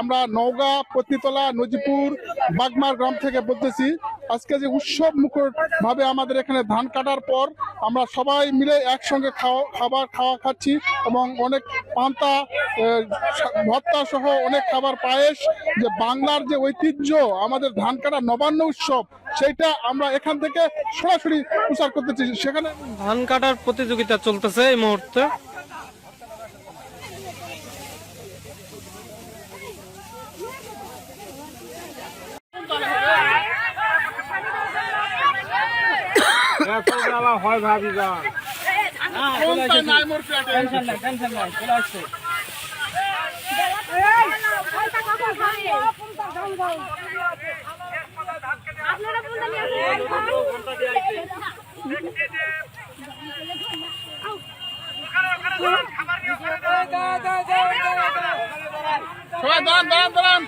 আমরা নওগাঁ পত্নীতলা নজিপুর, বাগমার গ্রাম থেকে বলতেছি, আজকে যে উৎসব মুখর ভাবে আমাদের এখানে ধান কাটার পর আমরা সবাই মিলে একসঙ্গে খাওয়া, খাবার খাওয়া খাচ্ছি এবং অনেক পান্তা ভর্তা সহ অনেক খাবার পায়েস, যে বাংলার যে ঐতিহ্য, আমাদের ধান কাটা নবান্ন উৎসব, সেইটা আমরা এখান থেকে সরাসরি প্রচার করতেছি। সেখানে ধান কাটার প্রতিযোগিতা চলতেছে এই মুহূর্তে। হয় ভাবি যান দাঁড়ান। দাঁড়ান দাঁড়ান।